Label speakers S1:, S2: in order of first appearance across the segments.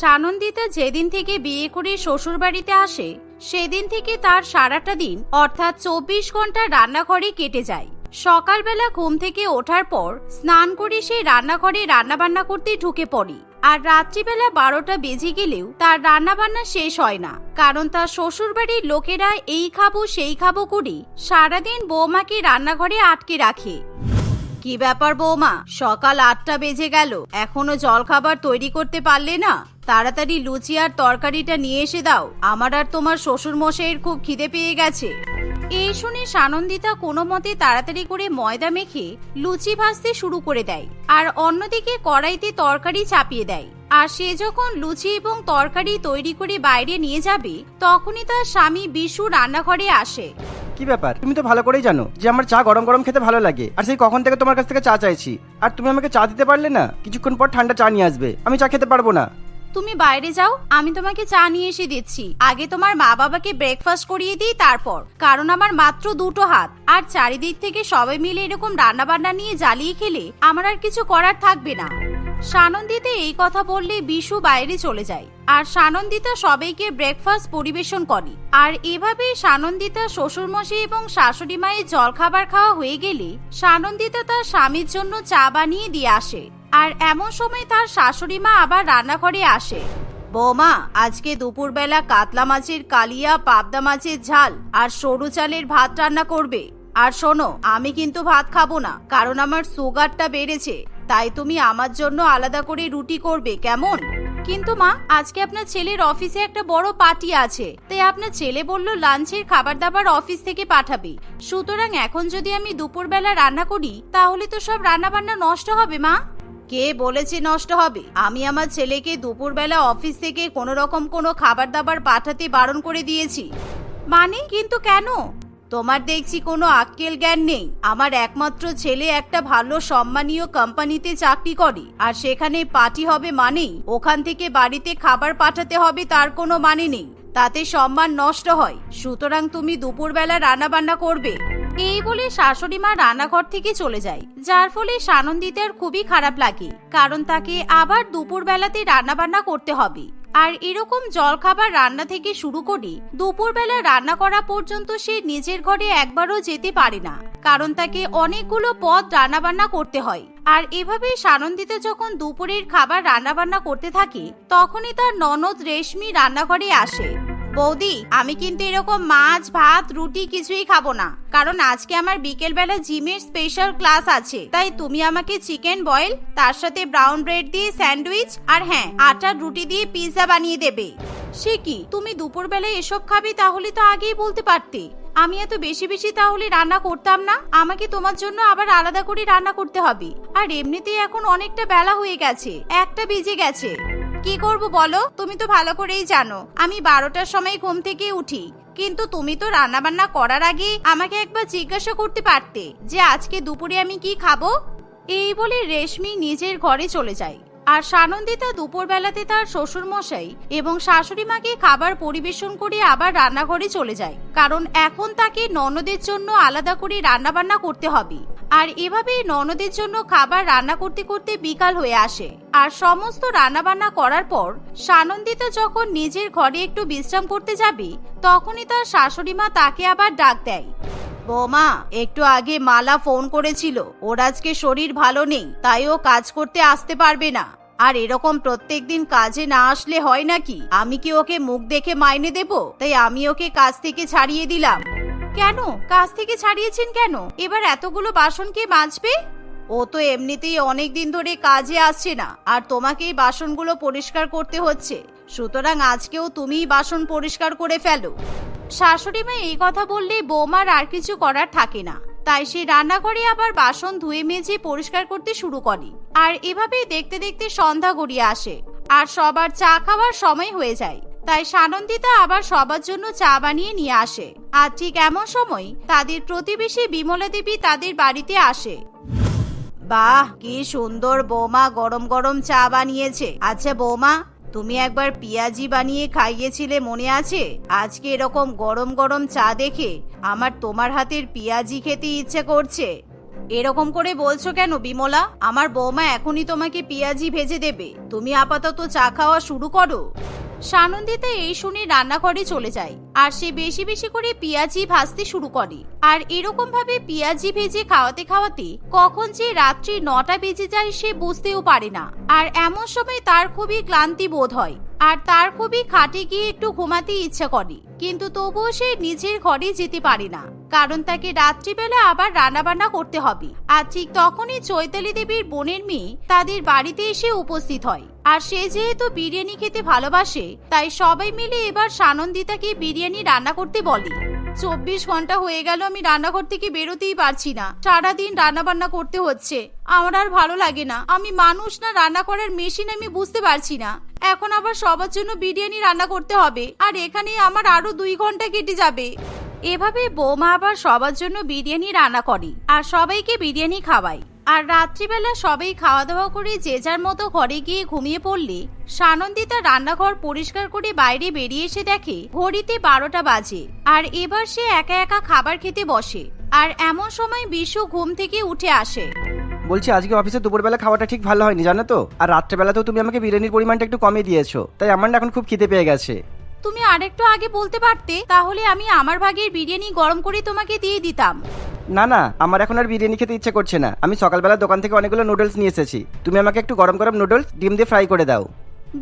S1: সানন্দিতা যেদিন থেকে বিয়ে করে শ্বশুরবাড়িতে আসে, সেদিন থেকে তার সারাটা দিন, অর্থাৎ চব্বিশ ঘণ্টা রান্নাঘরে কেটে যায়। সকালবেলা ঘুম থেকে ওঠার পর, স্নান করে সে রান্নাঘরে রান্নাবান্না করতে ঢুকে পড়ে। আর রাত্রিবেলা বারোটা বেজে গেলেও তার রান্নাবান্না শেষ হয় না, কারণ তার শ্বশুরবাড়ির লোকেরা এই খাব, সেই খাব করে সারাদিন বৌমাকে রান্নাঘরে আটকে রাখে। কি ব্যাপার বৌমা? সকাল আটটা বেজে গেল, এখনও জলখাবার তৈরি করতে পারলে না? তাড়াতাড়ি লুচি আর তরকারিটা নিয়ে এসে দাও। আমার আর তোমার শ্বশুর মশাইয়ের খুব খিদে পেয়ে গেছে। এই শুনে সানন্দিতা কোনো মতে তাড়াতাড়ি করে ময়দা মেখে লুচি ভাজতে শুরু করে দেয় আর অন্যদিকে কড়াইতে তরকারি চাপিয়ে দেয়। আর সে যখন লুচি এবং তরকারি তৈরি করে বাইরে নিয়ে যাবে, তখনই তার স্বামী বিশু রান্নাঘরে আসে।
S2: কি ব্যাপার? তুমি তো ভালো করেই জানো যে আমার চা গরম গরম খেতে ভালো লাগে। আর সেই কখন থেকে তোমার কাছ থেকে চা চাইছি। আর তুমি আমাকে চা দিতে পারলে না? কিছুক্ষণ পর ঠান্ডা চা নিয়ে আসবে। আমি চা খেতে পারব না।
S1: তুমি বাইরে যাও, আমি তোমাকে চা নিয়ে এসে দিচ্ছি। আগে তোমার মা বাবাকে ব্রেকফাস্ট করিয়ে দিই তারপর। কারণ আমার মাত্র দুটো হাত। আর চারিদিক থেকে সবাই মিলে এরকম রান্না বান্না নিয়ে জ্বালিয়ে খেলে আমার আর কিছু করার থাকবে না। সানন্দিতে এই কথা বললে বিশু বাইরে চলে যায়। আর সানন্দিতা সবাইকে ব্রেকফাস্ট পরিবেশন করে। আর এভাবে সানন্দিতা শ্বশুরমশাই এবং শাশুড়ি মায়ের জলখাবার খাওয়া হয়ে গেলে সানন্দিতা তার স্বামীর জন্য চা বানিয়ে দিয়ে আসে। আর এমন সময় তার শাশুড়ি মা আবার রান্নাঘরে আসে। বৌমা, আজকে দুপুরবেলা কাতলা মাছের কালিয়া, পাবদা মাছের ঝাল আর সরু চালের ভাত রান্না করবে। আর শোনো, আমি কিন্তু ভাত খাব না, কারণ আমার সুগারটা বেড়েছে। তাই তুমি আমার জন্য আলাদা করে রুটি করবে, কেমন? কিন্তু মা, আজকে আপনার ছেলের অফিসে একটা বড় পার্টি আছে। তাই আপনার ছেলে বলল, লাঞ্চের খাবার দাবার অফিস থেকে পাঠাবে। সুতরাং এখন যদি আমি দুপুরবেলা রান্না করি, তাহলে তো সব রান্না বান্না নষ্ট হবে মা। কে বলেছে নষ্ট হবে? আমি আমার ছেলেকে দুপুরবেলা অফিস থেকে কোনো রকম কোনো খাবার দাবার পাঠাতে বারণ করে দিয়েছি। মানে? কিন্তু কেন? তোমার দেখছি কোনো আক্কেল জ্ঞান নেই। আমার একমাত্র ছেলে একটা ভালো সম্মানীয় কোম্পানিতে চাকরি করে। আর সেখানে পার্টি হবে মানেই? ওখান থেকে বাড়িতে খাবার পাঠাতে হবে তার কোনো মানে নেই। তাতে সম্মান নষ্ট হয়। সুতরাং তুমি দুপুরবেলা রান্না বান্না করবে। এই বলে শাশুড়ি মা রান্নাঘর থেকে চলে যায়। যার ফলে সানন্দিতার খুবই খারাপ লাগে, কারণ তাকে আবার দুপুর বেলাতে রান্না বান্না করতে হবে। আর এরকম জলখাবার রান্না থেকে শুরু করে দুপুরবেলা রান্না করা পর্যন্ত সে নিজের ঘরে একবারও যেতে পারে না, কারণ তাকে অনেকগুলো পদ রান্না বান্না করতে হয়। আর এভাবে সানন্দিতা যখন দুপুরের খাবার রান্না বান্না করতে থাকে, তখনই তার ননদ রেশমি রান্নাঘরে আসে। বৌদি, আমি কিন্তু এরকম মাছ, ভাত, রুটি কিছুই খাব না। কারণ আজকে আমার বিকেলবেলা জিমের স্পেশাল ক্লাস আছে। তাই তুমি আমাকে চিকেন বয়েল তার সাথে ব্রাউন ব্রেড দিয়ে স্যান্ডউইচ আর হ্যাঁ আটার রুটি দিয়ে পিৎজা বানিয়ে দেবে। সে কি? তুমি দুপুরবেলায় এসব খাবে তাহলে তো আগেই বলতে পারতে। আমি এত বেশি বেশি তাহলে রান্না করতাম না? আমাকে তোমার জন্য আবার আলাদা করে রান্না করতে হবে। আর এমনিতেই এখন অনেকটা বেলা হয়ে গেছে, একটা বেজে গেছে। কি করব বলো? তুমি তো ভালো করেই জানো। আমি বারোটার সময় ঘুম থেকে উঠি। কিন্তু তুমি তো রান্নাবান্না করার আগে আমাকে একবার জিজ্ঞাসা করতে পারতে যে আজকে দুপুরে আমি কি খাব? এই বলে রেশমি নিজের ঘরে চলে যায়। আর সানন্দিতা দুপুরবেলাতে তার শ্বশুর মশাই এবং শাশুড়ি মাকে খাবার পরিবেশন করে আবার রান্নাঘরে চলে যায়। কারণ এখন তাকে ননদের জন্য আলাদা করে রান্না বান্না করতে হবে। আর এভাবে ননদের জন্য খাবার রান্না করতে করতে বিকাল হয়ে আসে। আর সমস্ত রান্না বান্না করার পর সানন্দিতা যখন নিজের ঘরে একটু বিশ্রাম করতে যাবে, তখনই তার শাশুড়ি মা তাকে আবার ডাক দেয়। বৌমা, একটু আগে মালা ফোন করেছিল। ওর আজকে শরীর ভালো নেই, তাই ও কাজ করতে আসতে পারবে না। আর এরকম প্রত্যেক দিন কাজে না আসলে হয় নাকি? আমি কি ওকে মুখ দেখে মাইনে দেব? তাই আমি ওকে কাজ থেকে ছাড়িয়ে দিলাম। কেন? কাজ থেকে ছাড়িয়েছেন কেন? এবার এতগুলো বাসন কে মাজবে? ও তো এমনিতেই অনেক দিন ধরে কাজে আসছে না, আর তোমাকেই বাসনগুলো পরিষ্কার করতে হচ্ছে। সুতরাং আজকেও তুমিই বাসন পরিষ্কার করে ফেলো। শাশুড়ি মা এই কথা বললে বৌমার আর কিছু করার থাকে না। তাই সে রান্নাঘরে আবার বাসন ধুয়ে মেজে পরিষ্কার করতে শুরু করে। আর এভাবেই দেখতে দেখতে সন্ধ্যা গড়িয়ে আসে। আর সবার চা খাওয়ার সময় হয়ে যায়। তাই সানন্দিতা আবার সবার জন্য চা বানিয়ে নিয়ে আসে। আর ঠিক এমন সময় তাদের প্রতিবেশী বিমলা দেবী তাদের বাড়িতে আসে। বাহ, কি সুন্দর বৌমা গরম গরম চা বানিয়েছে। আচ্ছা বৌমা, তুমি একবার পিয়াজি বানিয়ে খাইয়েছিলে মনে আছে? আজকে এরকম গরম গরম চা দেখে আমার তোমার হাতের পিয়াজি খেতে ইচ্ছে করছে। এরকম করে বলছো কেন বিমলা? আমার বৌমা এখনই তোমাকে পেঁয়াজি ভেজে দেবে। তুমি আপাতত চা খাওয়া শুরু করো। সানন্দিতা এই শুনে রান্নাঘরে চলে যায়, আর সে বেশি বেশি করে পেঁয়াজি ভাজতে শুরু করে। আর এরকম ভাবে পেঁয়াজি ভেজে খাওয়াতে খাওয়াতে কখন যে রাত্রি নটা বেজে যায় সে বুঝতেও পারে না। আর এমন সময় তার খুবই ক্লান্তি বোধ হয়, আর তার খুবই খাটে গিয়ে একটু ঘুমাতে ইচ্ছা করে। কিন্তু তবুও সে নিজের ঘরে যেতে পারে না, কারণ তাকে রাত্রিবেলা আবার রান্নাবান্না করতে হবে। আর ঠিক তখনই চৈতালি দেবীর বোনের মেয়ে তাদের বাড়িতে এসে উপস্থিত হয়। আর সে যেহেতু বিরিয়ানি খেতে ভালোবাসে, তাই সবাই মিলে এবার সানন্দিতাকে বিরিয়ানি রান্না করতে বলে। চব্বিশ ঘণ্টা হয়ে গেল আমি রান্নাঘর থেকে বেরোতেই পারছি না। সারাদিন রান্না বান্না করতে হচ্ছে। আমার আর ভালো লাগে না। আমি মানুষ না, রান্না করার মেশিন আমি বুঝতে পারছি না। এখন আবার সবার জন্য বিরিয়ানি রান্না করতে হবে। আর এখানে আমার আরও দুই ঘণ্টা কেটে যাবে। এভাবে বৌমা আবার সবার জন্য বিরিয়ানি রান্না করে। আর সবাইকে বিরিয়ানি খাওয়ায়। আর রাত্রিবেলা সবাই খাওয়া দাওয়া করে যে যার মতো ঘরে গিয়ে ঘুমিয়ে পড়লে সানন্দিতা রান্নাঘর পরিষ্কার করে বাইরে বেরিয়ে এসে দেখে ঘড়িতে বারোটা বাজে। আর এবার সে একা একা খাবার খেতে বসে আর এমন সময় বিশু ঘুম থেকে উঠে আসে।
S2: বলছি আজকে অফিসে দুপুরবেলা খাওয়াটা ঠিক ভালো হয়নি জানো তো? আর রাত্রেবেলাতেও তুমি আমাকে বিরিয়ানির পরিমাণটা একটু কমিয়ে দিয়েছ তাই আমার না এখন খুব খিদে পেয়ে গেছে।
S1: তুমি আরেকটু আগে বলতে পারতে তাহলে আমি আমার ভাগের বিরিয়ানি গরম করে তোমাকে দিয়ে দিতাম।
S2: না না, আমার এখন আর বিরিয়ানি খেতে ইচ্ছে করছে না। আমি সকালবেলা দোকান থেকে অনেকগুলো নুডলস নিয়ে এসেছি। তুমি আমাকে একটু গরম গরম নুডলস ডিম দিয়ে ফ্রাই করে দাও।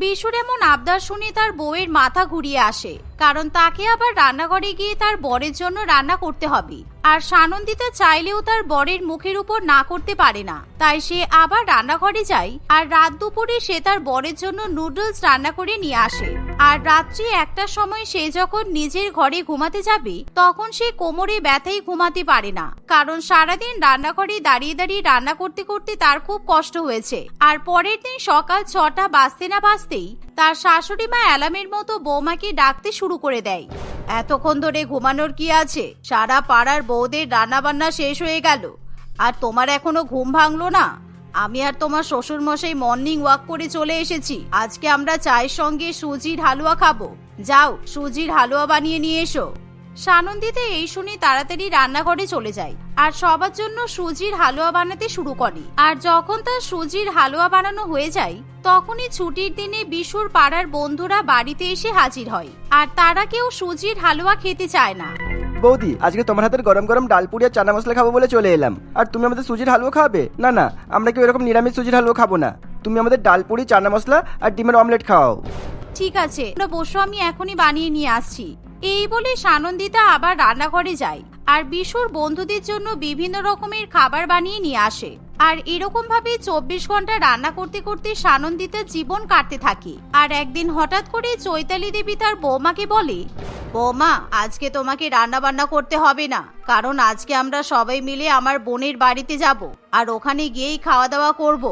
S1: বিশুর এমন আবদার শুনে তার বউয়ের মাথা ঘুরিয়ে আসে, কারণ তাকে আবার রান্নাঘরে গিয়ে তার বরের জন্য রান্না করতে হবে। আর সানন্দিতা চাইলেও তার বরের মুখের উপর না করতে পারে না। তাই সে আবার রান্নাঘরে যায় আর রাত দুপুরে সে তার বরের জন্য নুডলস রান্না করে নিয়ে আসে। আর রাত্রি একটার সময় সে যখন নিজের ঘরে ঘুমাতে যাবে, তখন সে কোমরে ব্যথায় ঘুমাতে পারে না। কারণ সারাদিন রান্নাঘরে দাঁড়িয়ে দাঁড়িয়ে রান্না করতে করতে তার খুব কষ্ট হয়েছে। আর পরের দিন সকাল ছটা বাজতে না বাজতেই তার শাশুড়ি মা অ্যালামের মতো বৌমাকে ডাকতে শুরু করে দেয়। এতক্ষণ ধরে ঘুমানোর কি আছে? সারা পাড়ার বউদের রান্নাবান্না শেষ হয়ে গেল। আর তোমার এখনও ঘুম ভাঙলো না? আমি আর তোমার শ্বশুরমশাই মর্নিং ওয়াক করে চলে এসেছি। আজকে আমরা চায়ের সঙ্গে সুজির হালুয়া খাব। যাও, সুজির হালুয়া বানিয়ে নিয়ে এসো। সানন্দিতে এই শুনে তাড়াতাড়ি রান্নাঘরে চলে যায় আর সবার জন্য সুজির হালুয়া বানাতে শুরু করে। আর যখন তার সুজির হালুয়া বানানো হয়ে যায় তখনই ছুটির দিনে বিশুর পাড়ার বন্ধুরা বাড়িতে এসে হাজির হয় আর তারা কেউ সুজির হালুয়া খেতে চায় না।
S2: বৌদি আজকে তোমার হাতের গরম গরম ডাল পুরি আর চানা মশলা খাব বলে চলে এলাম। আর তুমি আমাদের সুজির হালুয়া খাবে? না না আমরা কেউ এরকম নিরামিষ সুজির হালুয়া খাব না। তুমি আমাদের ডাল পুরি চানা মশলা আর ডিমের অমলেট খাওয়াও।
S1: ঠিক আছে বসো আমি এখনই বানিয়ে নিয়ে আসছি। এই বলে সানন্দিতা আবার রান্নাঘরে যায় আর বিশুর বন্ধুদের জন্য বিভিন্ন রকমের খাবার বানিয়ে নিয়ে আসে। আর এরকম ভাবে চব্বিশ ঘণ্টা রান্না করতে করতে সানন্দিতার জীবন কাটতে থাকে। আর একদিন হঠাৎ করে চৈতালি দেবী তার বৌমাকে বলে, বৌমা, আজকে তোমাকে রান্না বান্না করতে হবে না, কারণ আজকে আমরা সবাই মিলে আমার বোনের বাড়িতে যাব আর ওখানে গিয়েই খাওয়া দাওয়া করব।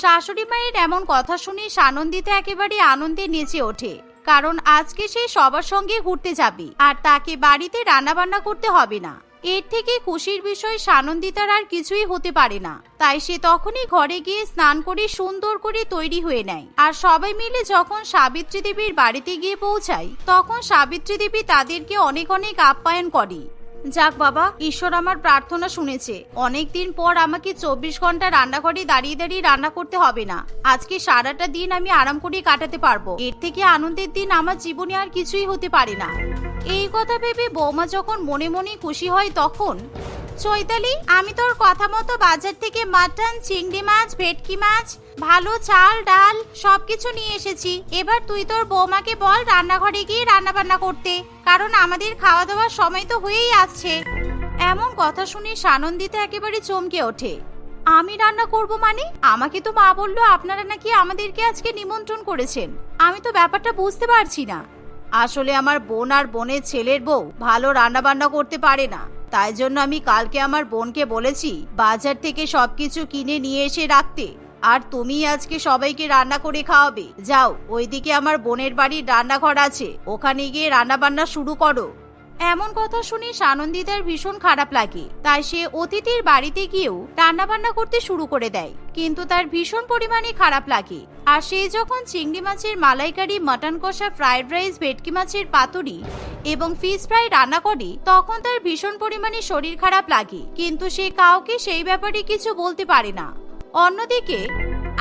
S1: শাশুড়ি মায়ের এমন কথা শুনে সানন্দিতা একেবারে আনন্দে নেচে ওঠে। কারণ আজকে সে সবার সঙ্গে ঘুরতে যাবে, আর তাকে বাড়িতে রান্নাবান্না করতে হবে না। এর থেকে খুশির বিষয় সানন্দিতার আর কিছুই হতে পারে না। তাই সে তখনই ঘরে গিয়ে স্নান করে সুন্দর করে তৈরি হয়ে নেয়। আর সবাই মিলে যখন সাবিত্রী দেবীর বাড়িতে গিয়ে পৌঁছায়, তখন সাবিত্রী দেবী তাদেরকে অনেক অনেক আপ্যায়ন করে। যাক বাবা, ঈশ্বর আমার প্রার্থনা শুনেছে। অনেকদিন পর আমাকে চব্বিশ ঘণ্টা রান্নাঘরে দাঁড়িয়ে দাঁড়িয়ে রান্না করতে হবে না। আজকে সারাটা দিন আমি আরাম করে কাটাতে পারব। এর থেকে আনন্দের দিন আমার জীবনে আর কিছুই হতে পারে না। এই কথা ভেবে বৌমা যখন মনে মনে খুশি হয় তখন চৈতালি, আমি তোর কথা মতো বাজার থেকে মাটন, চিংড়ি মাছ, ভেটকি মাছ, ভালো চাল, ডাল সবকিছু নিয়ে এসেছি। এবার তুই তোর বৌমাকে বল রান্নাঘরে গিয়ে রান্না বান্না করতে, কারণ আমাদের খাওয়া দাওয়ার সময় তো হয়েই আসছে। এমন কথা শুনে সানন্দিতা একেবারে চমকে ওঠে। আমি রান্না করব মানে? আমাকে তো মা বলল আপনারা নাকি আমাদেরকে আজকে নিমন্ত্রণ করেছেন। আমি তো ব্যাপারটা বুঝতে পারছি না। আসলে আমার বোন আর বোনের ছেলের বউ ভালো রান্না বান্না করতে পারে না। তাই জন্য আমি কালকে আমার বোনকে বলেছি, বাজার থেকে সবকিছু কিনে নিয়ে এসে রাখতে। আর তুমি আজকে সবাইকে রান্না করে খাওয়াবে। যাও, ওইদিকে আমার বোনের বাড়ির রান্নাঘর আছে। ওখানে গিয়ে রান্না বান্না শুরু করো। এমন কথা শুনে সানন্দিতার ভীষণ খারাপ লাগে। তাই সে অতিথির বাড়িতে গিয়েও রান্না বান্না করতে শুরু করে দেয়। কিন্তু তার ভীষণ পরিমাণে খারাপ লাগে। আর সে যখন চিংড়ি মাছের মালাইকারি, মাটন কষা ফ্রাইড রাইস, ভেটকি মাছের পাতুরি এবং ফিশ ফ্রাই রান্না করে, তখন তার ভীষণ পরিমাণে শরীর খারাপ লাগে। কিন্তু সে কাউকে সেই ব্যাপারে কিছু বলতে পারে না। অন্যদিকে,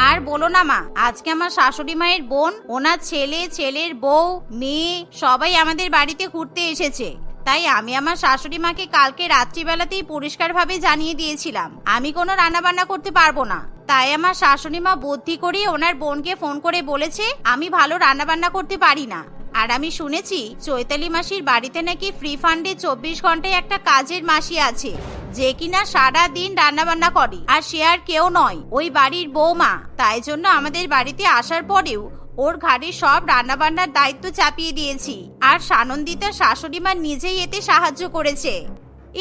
S1: আর বলো না মা, আজকে আমার শাশুড়ি মায়ের বোন, ওনার ছেলে, ছেলের বউ, মেয়ে সবাই আমাদের বাড়িতে ঘুরতে এসেছে। তাই আমি আমার শাশুড়ি মাকে কালকে রাত্রিবেলাতেই পরিষ্কারভাবে জানিয়ে দিয়েছিলাম। আমি কোনো রান্না বান্না করতে পারব না। তাই আমার শাশুড়ি মা বুদ্ধি করে ওনার বোনকে ফোন করে বলেছে, আমি ভালো রান্না বান্না করতে পারি না। আর আমি শুনেছি, চৈতালি মাসির বাড়িতে নাকি ফ্রি ফান্ডে চব্বিশ ঘন্টায় একটা কাজের মাসি আছে, যে কিনা সারা দিন রান্না বান্না করে। আর সে আর কেউ নয়, ওই বাড়ির বৌমা। তাই জন্য আমাদের বাড়িতে আসার পরেও ওর ঘাড়ে সব রান্না বান্নার দায়িত্ব চাপিয়ে দিয়েছি। আর সানন্দিতা শাশুড়ি মা নিজেই এতে সাহায্য করেছে।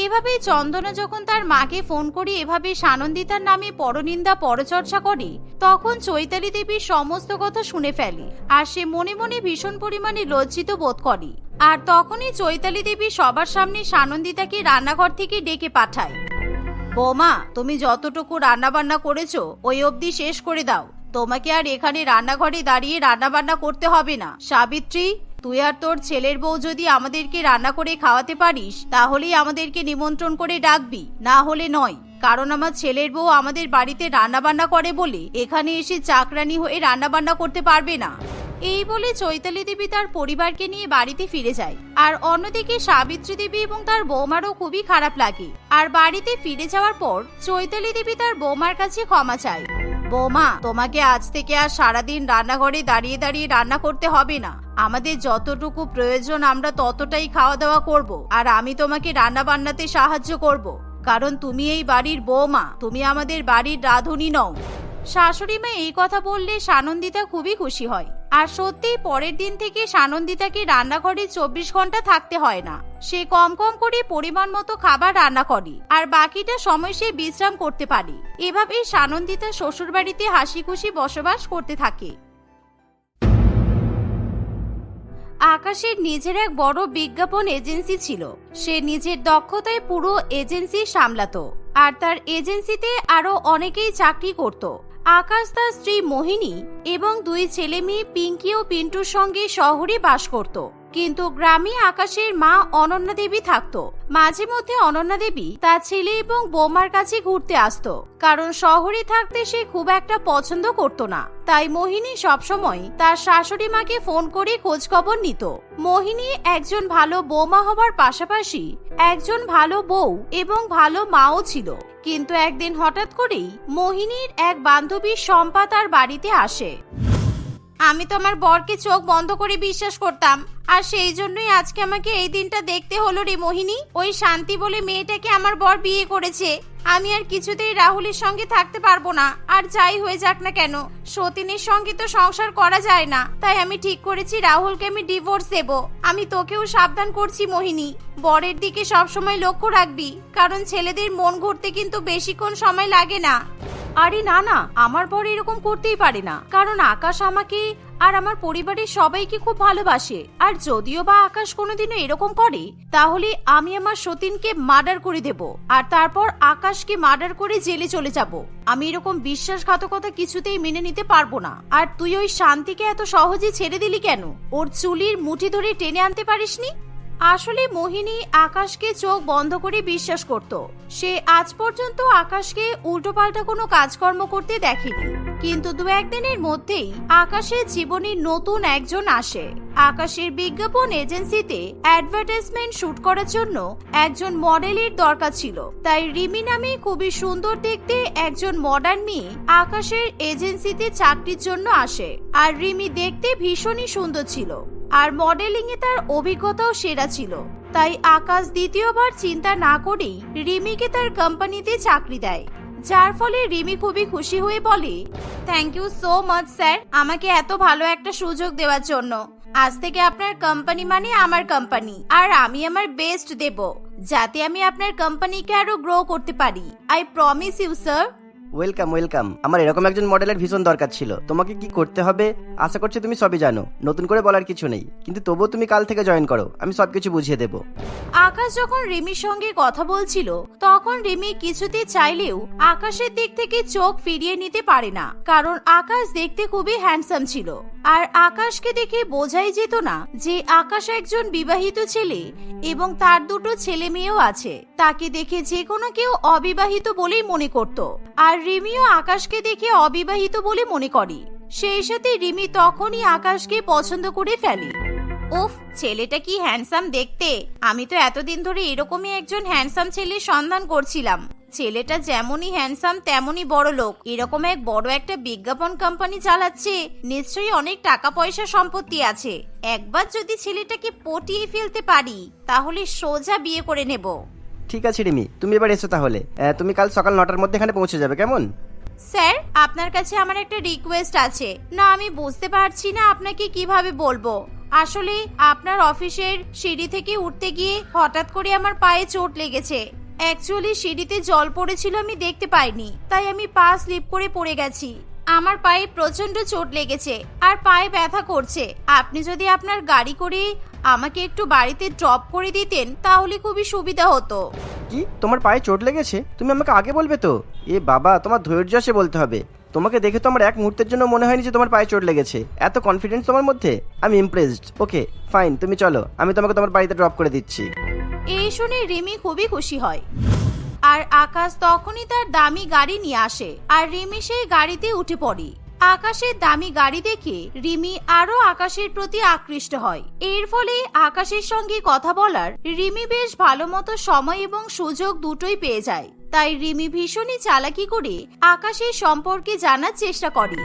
S1: এভাবে চন্দনা যখন তার মাকে ফোন করে এভাবে সানন্দিতার নামে পরনিন্দা পরচর্চা করে, তখন চৈতালি দেবী সমস্ত কথা শুনে ফেলে, আর সে মনে মনে ভীষণ পরিমাণে লজ্জিত বোধ করে। আর তখনই চৈতালি দেবী সবার সামনে সানন্দিতাকে রান্নাঘর থেকে ডেকে পাঠায়। বৌমা, তুমি যতটুকু রান্না বান্না করেছ, ওই অবধি শেষ করে দাও। তোমাকে আর এখানে রান্নাঘরে দাঁড়িয়ে রান্না বান্না করতে হবে না। সাবিত্রী, তুই আর তোর ছেলের বউ যদি আমাদেরকে রান্না করে খাওয়াতে পারিস, তাহলেই আমাদেরকে নিমন্ত্রণ করে ডাকবি। না হলে নয়। কারণ আমার ছেলের বউ আমাদের বাড়িতে রান্না বান্না করে বলে এখানে এসে চাকরানি হয়ে রান্না বান্না করতে পারবে না। এই বলে চৈতালি দেবী তার পরিবারকে নিয়ে বাড়িতে ফিরে যায়। আর অন্যদিকে সাবিত্রী দেবী এবং তার বৌমারও খুবই খারাপ লাগে। আর বাড়িতে ফিরে যাওয়ার পর চৈতালি দেবী তার বৌমার কাছে ক্ষমা চায়। বৌমা, তোমাকে আজ থেকে আর সারাদিন রান্নাঘরে দাঁড়িয়ে দাঁড়িয়ে রান্না করতে হবে না। আমাদের যতটুকু প্রয়োজন আমরা ততটাই খাওয়া দাওয়া করব, আর আমি তোমাকে রান্না বান্নাতে সাহায্য করব। কারণ তুমি এই বাড়ির বৌমা, তুমি আমাদের বাড়ির রাঁধুনি নও। শাশুড়ি মা এই কথা বললে সানন্দিতা খুবই খুশি হয়। আর সত্যিই পরের দিন থেকে সানন্দিতাকে রান্নাঘরে চব্বিশ ঘণ্টা থাকতে হয় না। সে কম কম করে পরিমাণ মতো খাবার রান্না করে, আর বাকিটা সময় সে বিশ্রাম করতে পারে। এভাবেই সানন্দিতা শ্বশুর বাড়িতে হাসি খুশি বসবাস করতে থাকে। আকাশের নিজের এক বড় বিজ্ঞাপন এজেন্সি ছিল। সে নিজের দক্ষতায় পুরো এজেন্সি সামলাতো, আর তার এজেন্সিতে আরও অনেকেই চাকরি করত। আকাশ তার স্ত্রী মোহিনী এবং দুই ছেলে মেয়ে পিঙ্কি ও পিন্টুর সঙ্গে শহরে বাস করত। কিন্তু গ্রামে আকাশের মা অনন্যা দেবী থাকতো। মাঝে মধ্যে অনন্যা দেবী তার ছেলে এবং বৌমার কাছে ঘুরতে আসতো। কারণ শহরে থাকতে সে খুব একটা পছন্দ করত না। তাই মোহিনী সবসময় তার শাশুড়ি মাকে ফোন করে খোঁজ খবর নিত। মোহিনী একজন ভালো বৌমা হবার পাশাপাশি একজন ভালো বউ এবং ভালো মাও ছিল। কিন্তু একদিন হঠাৎ করেই মোহিনীর এক বান্ধবী শম্পা তার বাড়িতে আসে। আমি তো আমার বরকে চোখ বন্ধ করে বিশ্বাস করতাম। আর সেই জন্যই আজকে আমাকে এই দিনটা দেখতে হলো রে মোহিনী। ওই শান্তি বলে মেয়েটাকে আমার বর বিয়ে করেছে। আমি আর কিছুতেই রাহুলের সঙ্গে থাকতে পারব না। আর যাই হয়ে যাক না কেন, সতীনের সঙ্গে তো সংসার করা যায় না। তাই আমি ঠিক করেছি রাহুলকে আমি ডিভোর্স দেব। আমি তোকেও সাবধান করছি মোহিনী। বরের দিকে সবসময় লক্ষ্য রাখবি। কারণ ছেলেদের মন ঘুরতে কিন্তু বেশিক্ষণ সময় লাগে না। আরে না না, আমার বর এরকম করতেই পারে না। কারণ আকাশ আমাকে আর আমার পরিবারের সবাইকে খুব ভালোবাসে। আর যদিও বা আকাশ কোনোদিনও এরকম করে, তাহলে আমি আমার সতীনকে মার্ডার করে দেব। আর তারপর আকাশকে মার্ডার করে জেলে চলে যাব। আমি এরকম বিশ্বাসঘাতকতা কিছুতেই মেনে নিতে পারব না। আর তুই ওই শান্তিকে এত সহজে ছেড়ে দিলি কেন? ওর চুলির মুঠি ধরে টেনে আনতে পারিসনি? আসলে মোহিনী আকাশকে চোখ বন্ধ করে বিশ্বাস করত। সে আজ পর্যন্ত আকাশকে উল্টোপাল্টা কোনো কাজকর্ম করতে দেখেনি। কিন্তু দু একদিনের মধ্যেই আকাশের জীবনে নতুন একজন আসে। আকাশের বিজ্ঞাপন এজেন্সিতে অ্যাডভার্টাইজমেন্ট শুট করার জন্য একজন মডেলের দরকার ছিল। তাই রিমি নামে খুবই সুন্দর দেখতে একজন মডার্ন মেয়ে আকাশের এজেন্সিতে চাকরির জন্য আসে। আর রিমি দেখতে ভীষণই সুন্দর ছিল। আর মডেলিং এ তার অভিজ্ঞতাও সেরা ছিল। তাই আকাশ দ্বিতীয়বার চিন্তা না করেই রিমিকে তার কোম্পানিতে চাকরি দেয়। যার ফলে রিমি খুবই খুশি হয়ে বলে thank you so much sir আমাকে এত ভালো একটা সুযোগ দেওয়ার জন্য। আজ থেকে আপনার কোম্পানি মানে আমার কোম্পানি আর আমি আমার বেস্ট দেব। যাতে আমি আপনার কোম্পানিকে আরও গ্রো করতে পারি। I promise you sir
S2: welcome welcome আমার এরকম একজন মডেলের ভীষণ দরকার ছিল। তোমাকে কি করতে হবে? আশা করছি তুমি সবই জানো। নতুন করে বলার কিছু নেই। কিন্তু তবুও তুমি কাল থেকে জয়েন করো। আমি সবকিছু বুঝিয়ে দেবো।
S1: আকাশ যখন রিমির সঙ্গে কথা বলছিল, তখন রিমি কিছুতে চাইলেও আকাশের দিক থেকে চোখ ফিরিয়ে নিতে পারে না। কারণ আকাশ দেখতে খুবই হ্যান্ডসাম ছিল। আর আকাশকে দেখে বোঝাই যেত না যে আকাশ একজন বিবাহিত ছেলে এবং তার দুটো ছেলে মেয়েও আছে। তাকে দেখে যে কোনো কেউ অবিবাহিত বলেই মনে করত। আর রিমিও আকাশকে দেখে অবিবাহিত বলে মনে করে। সেই সাথে রিমি তখনই আকাশকে পছন্দ করে ফেলে। উফ, ছেলেটা কি হ্যান্ডসাম দেখতে? আমি তো এতদিন ধরে এরকমই একজন হ্যান্ডসাম ছেলের সন্ধান করছিলাম। ছেলেটা যেমনই হ্যান্ডসাম, তেমনই বড় লোক। এরকম এক বড় একটা বিজ্ঞাপন কোম্পানি চালাচ্ছে। নিশ্চয়ই অনেক টাকা পয়সা সম্পত্তি আছে। একবার যদি ছেলেটাকে পটিয়ে ফেলতে পারি, তাহলে সোজা বিয়ে করে নেব।
S2: ঠিক আছে, রিমি। তুমি এবার এসো তাহলে। তুমি কাল সকাল নটার মধ্যে এখানে পৌঁছে যাবে, কেমন?
S1: স্যার, আপনার কাছে আমার একটা রিকোয়েস্ট আছে। না, আমি বুঝতে পারছি না আপনাকে কীভাবে বলব। আসলে আপনার অফিসের সিঁড়ি থেকে উঠতে গিয়ে হঠাৎ করে আমার পায়ে চোট লেগেছে। অ্যাকচুয়ালি সিঁড়িতে জল পড়েছিল, আমি দেখতে পাইনি। তাই আমি পা স্লিপ করে পড়ে গেছি। আমার পায়ে প্রচণ্ড চোট লেগেছে, আর পায়ে ব্যথা করছে। আপনি যদি আপনার গাড়ি করে আমাকে একটু বাড়িতে ড্রপ করে দিতেন তাহলে খুবই সুবিধা হতো।
S2: কি? তোমার পায়ে চোট লেগেছে? তুমি আমাকে আগে বলবে তো? এ বাবা তোমার ধৈর্য আসে বলতে হবে। তোমাকে দেখে তো আমার এক মুহূর্তের জন্য মনে হয়নি যে তোমার পায়ে চোট লেগেছে। এত কনফিডেন্স তোমার মধ্যে? আমি ইমপ্রেসড ওকে ফাইন তুমি চলো। আমি তোমাকে তোমার বাড়িতে ড্রপ করে দিচ্ছি।
S1: এই শুনে রিমি খুবই খুশি হয়। আর আকাশ তখনই তার দামি গাড়ি নিয়ে আসে আর রিমি সেই গাড়িতে উঠে পড়ে। আকাশের দামি গাড়ি দেখে রিমি আরও আকাশের প্রতি আকৃষ্ট হয়। এর ফলে আকাশের সঙ্গে কথা বলার রিমি বেশ ভালো মতো সময় এবং সুযোগ দুটোই পেয়ে যায়। তাই রিমি ভীষণই চালাকি করে আকাশের সম্পর্কে জানার চেষ্টা করে।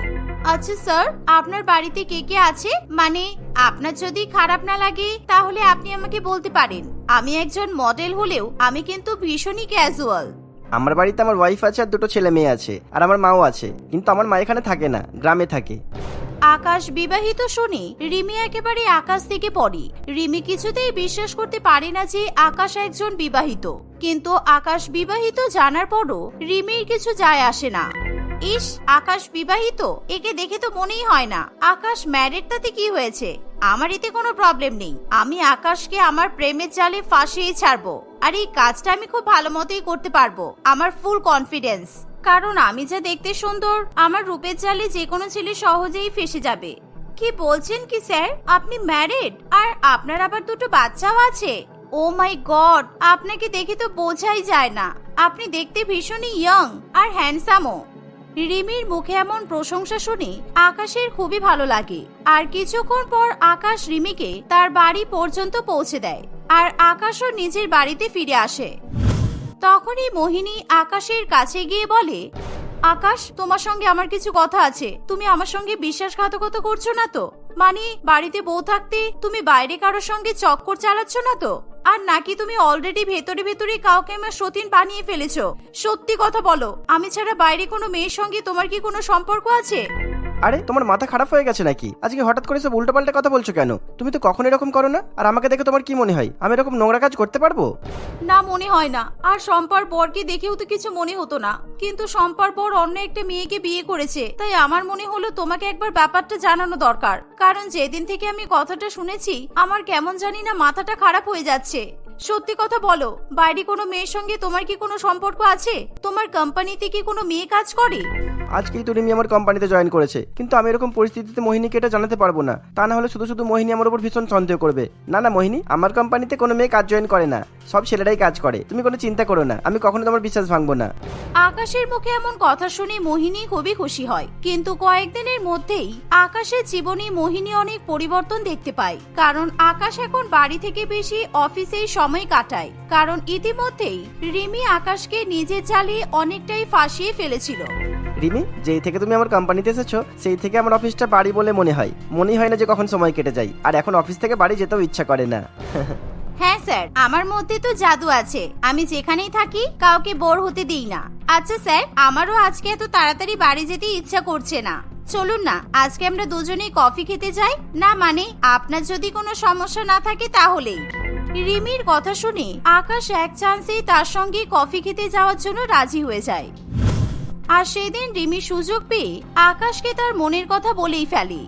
S1: আচ্ছা স্যার, আপনার বাড়িতে কে কে আছে? মানে আপনার যদি খারাপ না লাগে, তাহলে আপনি আমাকে বলতে পারেন। আমি একজন মডেল হলেও আমি কিন্তু ভীষণই ক্যাজুয়াল
S2: আমার বাড়িতে আমার ওয়াইফ আছে আর দুটো ছেলে মেয়ে আছে, আর আমার মাও আছে, কিন্তু আমার মা এখানে থাকে না, গ্রামে থাকে।
S1: আকাশ বিবাহিত শুনে, রিমি একেবারে আকাশ থেকে পড়ে। রিমি কিছুতেই বিশ্বাস করতে পারে না যে আকাশ একজন বিবাহিত। কিন্তু আকাশ বিবাহিত জানার পরও রিমির কিছু যায় আসে না। ইস, আকাশ বিবাহিত? একে দেখে তো মনেই হয় না। আকাশ ম্যারিড তাতে কি হয়েছে? আমার এতে কোনো প্রবলেম নেই। আমি আকাশকে আমার প্রেমের জালে ফাঁসিয়ে ছাড়বো। আর এই কাজটা আমি খুব ভালো মতোই করতে পারব, আমার ফুল কনফিডেন্স কারণ আমি যা দেখতে সুন্দর, আমার রূপের জালে যে কোনো ছেলে সহজেই ফেসে যাবে। কি বলছেন কি, স্যার? আপনি ম্যারিড আর আপনার আবার দুটো বাচ্চাও আছে? ও মাই গড, আপনাকে দেখে তো বোঝাই যায় না। আপনি দেখতে ভীষণই ইয়ং আর হ্যান্ডসামও রিমির মুখে এমন প্রশংসা শুনে আকাশের খুবই ভালো লাগে। আর কিছুক্ষণ পর আকাশ রিমিকে তার বাড়ি পর্যন্ত পৌঁছে দেয়। আর আকাশও নিজের বাড়িতে ফিরে আসে। তখনই মোহিনী আকাশের কাছে গিয়ে বলে, আকাশ, তোমার সঙ্গে আমার কিছু কথা আছে। তুমি আমার সঙ্গে বিশ্বাসঘাতকতা করছ না তো? মানে বাড়িতে বউ থাকতে তুমি বাইরে কারোর সঙ্গে চক্কর চালাচ্ছ না তো? আর নাকি তুমি অলরেডি ভেতরে ভেতরে কাউকে আমার সতীন বানিয়ে ফেলেছো? সত্যি কথা বলো, আমি ছাড়া বাইরে কোনো মেয়ের সঙ্গে তোমার কি কোনো সম্পর্ক আছে?
S2: আরে, তোমার মাথা খারাপ হয়ে গেছে নাকি? আজকে হঠাৎ করে সব উল্টোপাল্টা কথা বলছো কেন? তুমি তো কখন এরকম করো না? আর আমাকে দেখে তোমার কি মনে হয়? আমি এরকম নোংরা কাজ করতে পারব?
S1: না, মনে হয় না। আর সম্পার বরকে দেখেও তো কিছু মনে হতো না। কিন্তু সম্পার বর অন্য একটা মেয়েকে বিয়ে করেছে। তাই আমার মনে হলো তোমাকে একবার ব্যাপারটা জানানো দরকার। কারণ যেদিন থেকে আমি কথাটা শুনেছি, আমার কেমন জানি না মাথাটা খারাপ হয়ে যাচ্ছে। সত্যি কথা বলো বাইরে কোনো মেয়ের সঙ্গে তোমার কি কোনো সম্পর্ক আছে? তোমার কোম্পানিতে কি কোনো মেয়ে কাজ করে?
S2: আজকেই তো রিমি আমার কোম্পানিতে জয়েন করেছে কিন্তু আমি এরকম পরিস্থিতিতে মোহিনীকে এটা জানাতে পারব না। তা না হলে শুধু শুধু মোহিনী আমার উপর ভীষণ সন্দেহ করবে। না না মোহিনী আমার কোম্পানিতে কোনো মেয়ে কাজ জয়েন করে না। সব ছেলেরাই কাজ করে। তুমি কোনো চিন্তা করো না আমি কখনো তোমার বিশ্বাস ভাঙবো না।
S1: আকাশের মুখে এমন কথা শুনে মোহিনী খুবই খুশি হয় কিন্তু কয়েকদিনের মধ্যেই আকাশের জীবনে মোহিনী অনেক পরিবর্তন দেখতে পায়। কারণ আকাশ এখন বাড়ি থেকে বেশি অফিসেই সময় কাটায় কারণ ইতিমধ্যেই রিমি আকাশকে নিজের চালিয়ে অনেকটাই ফাঁসিয়ে ফেলেছিল।
S2: রিমি যেই থেকে তুমি আমার কোম্পানিতে এসেছ সেই থেকে আমার অফিসটা বাড়ি বলে মনে হয়। মনেই হয় না যে কখন সময় কেটে যায় আর এখন অফিস থেকে বাড়ি যেতেও ইচ্ছা করে না।
S1: হ্যাঁ স্যার আমার মধ্যে তো জাদু আছে। আমি যেখানেই থাকি কাউকে বোর হতে দিই না। আচ্ছা স্যার আমারও আজকে এত তাড়াতাড়ি বাড়ি যেতে ইচ্ছা করছে না। চলুন না আজকে আমরা দুজনেই কফি খেতে যাই। না মানে আপনার যদি কোনো সমস্যা না থাকে তাহলেই। রিমির কথা শুনে আকাশ এক চান্সেই তার সঙ্গে কফি খেতে যাওয়ার জন্য রাজি হয়ে যায়। আর সেদিন রিমি সুযোগ পেয়ে আকাশকে তার মনের কথা বলেই ফেলে।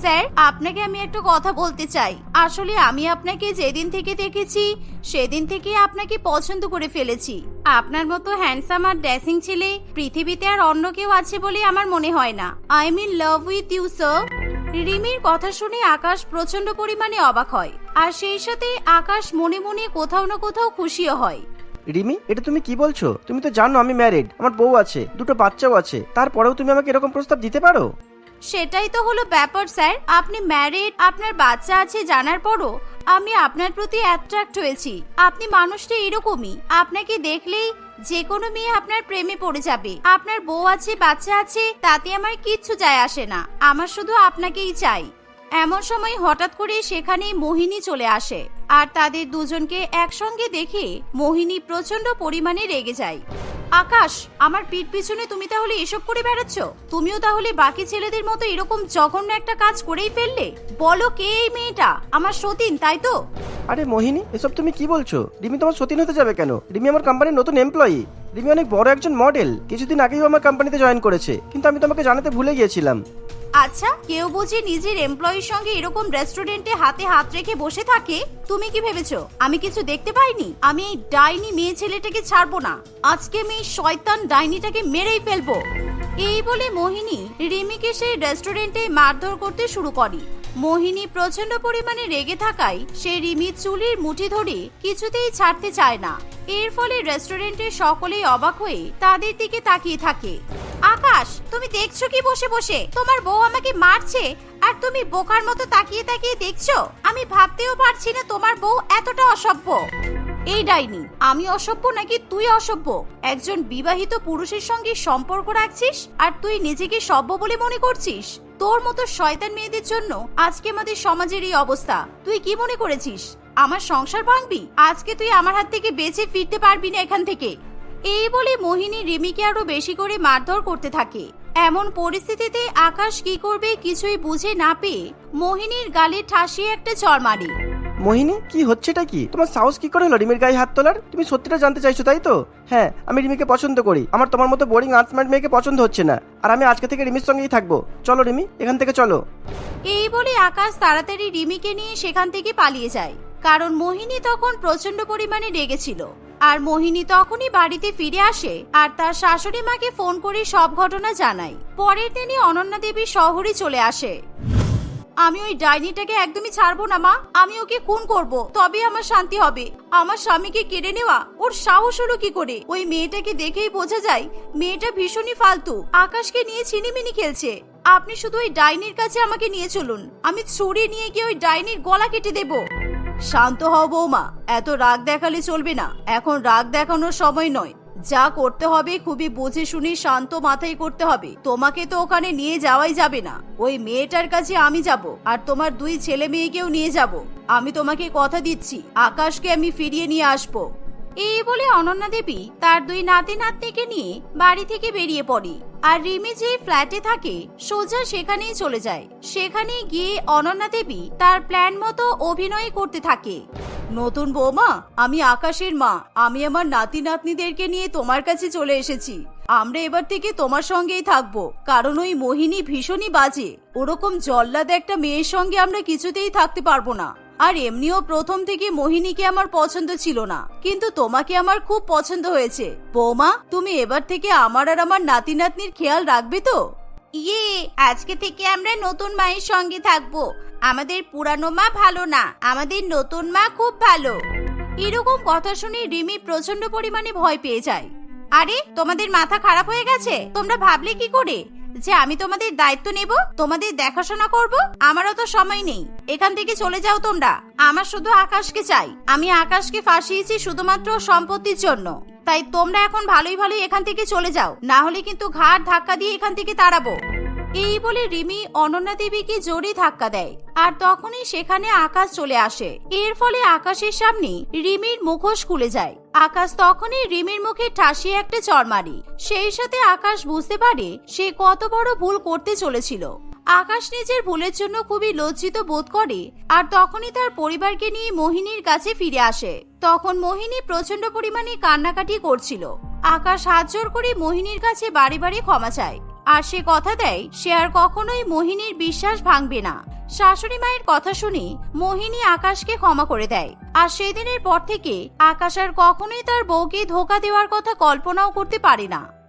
S1: স্যার, আপনাকে আমি একটা কথা বলতে চাই। আসলে আমি আপনাকে যেদিন থেকে দেখেছি, সেদিন থেকে আপনাকে পছন্দ করে ফেলেছি। আপনার মতো হ্যান্ডসাম আর ড্রেসিং ছেলে পৃথিবীতে আর অন্য কেউ আছে বলে আমার মনে হয় না। I mean love with you, sir. রিমির কথা শুনে আকাশ প্রচণ্ড পরিমাণে অবাক হয়। আর সেই সাথে আকাশ মনে মনে কোথাও না কোথাও খুশিও হয়।
S2: রিমি এটা তুমি কি বলছো? তুমি তো জানো আমি ম্যারিড আমার বউ আছে দুটো বাচ্চাও আছে। তারপরেও তুমি আমাকে এরকম প্রস্তাব দিতে পারো?
S1: সেটাই তো হলো ব্যাপার স্যার। আপনি ম্যারিড আপনার বাচ্চা আছে জানার পরও আমি আপনার প্রতি অ্যাট্রাক্ট হয়েছি। আপনি মানুষটা এরকমই। আপনাকে দেখলেই যে কোনো মেয়ে আপনার প্রেমে পড়ে যাবে। আপনার বউ আছে, বাচ্চা আছে, তাতে আমার কিচ্ছু যায় আসে না। আমার শুধু আপনাকেই চাই। এমন সময় হঠাৎ করে সেখানে মোহিনী চলে আসে। আর তাদের দুজনকে একসঙ্গে দেখে মোহিনী প্রচণ্ড পরিমাণে রেগে যায়। আকাশ, আমার পিঠ পিছনে তুমি তাহলে এসব করে বেড়াচ্ছ? তুমিও তাহলে বাকি ছেলেদের মতো এরকম জঘন্য একটা কাজ করেই ফেললে? বলো কে এই মেয়েটা? আমার সতীন, তাই তো?
S2: আরে মোহিনী, এসব তুমি কি বলছো? রিমি তোমার সতীন হতে যাবে কেন? রিমি আমার কোম্পানির নতুন এমপ্লয়ি রিমি অনেক বড় একজন মডেল কিছুদিন আগেই আমার কোম্পানিতে জয়েন করেছে। কিন্তু আমি তোমাকে জানাতে ভুলে গিয়েছিলাম।
S1: আচ্ছা কেউ বুঝি নিজের এমপ্লয়ির সঙ্গে এরকম রেস্টুরেন্টে হাতে হাত রেখে বসে থাকে? তুমি কি ভেবেছো? আমি কিছু দেখতে পাইনি? আমি এই ডাইনি মেয়ে ছেলেটাকে ছাড়বো না। আজকে আমি শয়তান ডাইনিটাকে মেরেই ফেলব। এই বলে মোহিনী রিমিকে সেই রেস্টুরেন্টে মারধর করতে শুরু করে। মোহিনী প্রচণ্ড পরিমাণে রেগে থাকায় সে রিমি চুলির মুঠি ধরে কিছুতেই ছাড়তে চায় না। এর ফলে রেস্টুরেন্টের সকলেই অবাক হয়ে তাদের দিকে তাকিয়ে থাকে। আকাশ, তুমি দেখছ কি বসে বসে? তোমার বউ আমাকে মারছে আর তুমি বোকার মতো তাকিয়ে তাকিয়ে দেখছ? আমি ভাবতেও পারছি না তোমার বউ এতটা অসভ্য। এই ডাইনি, আমি অসভ্য নাকি তুই অসভ্য? একজন বিবাহিত পুরুষের সঙ্গে সম্পর্ক রাখছিস আর তুই নিজেকে সভ্য বলে মনে করছিস? তোর মতো শয়তান মেয়েদের জন্য আজকে আমাদের সমাজের এই অবস্থা। তুই কি মনে করেছিস? আমার সংসার ভাঙবি? আজকে তুই আমার হাত থেকে বেঁচে ফিরতে পারবি না এখান থেকে। এই বলে মোহিনী রিমিকে আরও বেশি করে মারধর করতে থাকে। এমন পরিস্থিতিতে আকাশ কি করবে কিছুই বুঝে না পেয়ে মোহিনীর গালে ঠাসিয়ে একটা চর মারে।
S2: মোহিনী, কি হচ্ছেটা কি? তোমার সাহস কি করে হলো রিমির গায়ে হাত তোলার? তুমি সত্যিটা জানতে চাইছো, তাই তো? হ্যাঁ আমি রিমিকে পছন্দ করি। আমার তোমার মতো বোরিং আর্টসম্যাট মেয়েকে পছন্দ হচ্ছে না। আর আমি আজকে থেকে রিমির সঙ্গেই থাকব। চলো রিমি, এখান থেকে চলো।
S1: এই বলে আকাশ তাড়াতাড়ি রিমিকে নিয়ে সেখান থেকে পালিয়ে যায়। কারণ মোহিনী তখন প্রচণ্ড পরিমাণে রেগেছিল। আর মোহিনী তখনই বাড়িতে ফিরে আসে আর তার শাশুড়ি মাকে ফোন করে সব ঘটনা জানায়। পরের দিনই অনন্যা দেবী শহরে চলে আসে। আমি ওই ডাইনিটাকে একদমই ছাড়বো না, মা। আমি ওকে খুন করব। তবে আমার শান্তি হবে। আমার স্বামীকে কেড়ে নেওয়া, ওর সাহস হলো কি করে? ওই মেয়েটাকে দেখেই বোঝা যায়, মেয়েটা ভীষণই ফালতু। আকাশকে নিয়ে ছিনিমিনি খেলছে। আপনি শুধু ওই ডাইনির কাছে আমাকে নিয়ে চলুন। আমি ছুরি নিয়ে গিয়ে ওই ডাইনির গলা কেটে দেব। শান্ত হও বৌমা। এত রাগ দেখালে চলবে না। এখন রাগ দেখানোর সময় নয়। যা করতে হবে খুবই বুঝে শুনি শান্ত মাথায় করতে হবে। তোমাকে তো ওখানে নিয়ে যাওয়াই যাবে না। ওই মেয়েটার কাছে আমি যাব আর তোমার দুই ছেলে মেয়েকেও নিয়ে যাব। আমি তোমাকে কথা দিচ্ছি। আকাশকে আমি ফিরিয়ে নিয়ে আসব। এই বলে অনন্যা দেবী তার দুই নাতি নাতনিকে নিয়ে বাড়ি থেকে বেরিয়ে পড়ে। আর রিমি যে ফ্ল্যাটে থাকে, সোজা সেখানেই চলে যায়। সেখানে গিয়ে অনন্যা দেবী তার প্ল্যান মতো অভিনয় করতে থাকে। নতুন বৌমা, আমি আকাশের মা। আমি আমার নাতি নাতনিদেরকে নিয়ে তোমার কাছে চলে এসেছি। আমরা এবার থেকে তোমার সঙ্গেই থাকব। কারণ ওই মোহিনী ভীষণই বাজে। ওরকম জল্লাদ একটা মেয়ের সঙ্গে আমরা কিছুতেই থাকতে পারব না। আর এমনিও প্রথম থেকে মোহিনীকে আমার পছন্দ ছিল না। কিন্তু তোমাকে আমার খুব পছন্দ হয়েছে। বৌমা তুমি এবার থেকে আমার আর আমার নাতি নাতনির খেয়াল রাখবে তো? ইয়ে আজকে থেকে আমরা নতুন মায়ের সঙ্গে থাকব। আমাদের পুরানো মা ভালো না আমাদের নতুন মা খুব ভালো। এরকম কথা শুনে রিমি প্রচণ্ড পরিমাণে ভয় পেয়ে যায়। আরে তোমাদের মাথা খারাপ হয়ে গেছে? তোমরা ভাবলে কি করে? যে আমি তোমাদের দায়িত্ব নেব, তোমাদের দেখাশোনা করব, আমারও তো সময় নেই। এখান থেকে চলে যাও তোমরা। আমার শুধু আকাশকে চাই। আমি আকাশকে ফাঁসিয়েছি শুধুমাত্র সম্পত্তির জন্য। তাই তোমরা এখন ভালোই ভালোই এখান থেকে চলে যাও। না হলে কিন্তু ঘাট ধাক্কা দিয়ে এখান থেকে তাড়াবো। এই বলে রিমি অনন্যা দেবীকে জোরে ধাক্কা দেয়, আর তখনই সেখানে আকাশ চলে আসে। এর ফলে আকাশের সামনে রিমির মুখোশ খুলে যায়। আকাশ তখনই রিমির মুখে ঠাসিয়ে একটা চর মারি। সেই সাথে আকাশ বুঝতে পারে সে কত বড় ভুল করতে চলেছিল। আকাশ নিজের ভুলের জন্য খুবই লজ্জিত বোধ করে, আর তখনই তার পরিবারকে নিয়ে মোহিনীর কাছে ফিরে আসে। তখন মোহিনী প্রচণ্ড পরিমাণে কান্নাকাটি করছিল। আকাশ হাত জোর করে মোহিনীর কাছে বাড়ি বাড়ি ক্ষমা চায়। আর সে কথা দেয়, সে আর কখনোই মোহিনীর বিশ্বাস ভাঙবে না। শাশুড়ি মায়ের কথা শুনে মোহিনী আকাশকে ক্ষমা করে দেয়। আর সেদিনের পর থেকে আকাশ আর কখনোই তার বউকে ধোকা দেওয়ার কথা কল্পনাও করতে পারে না।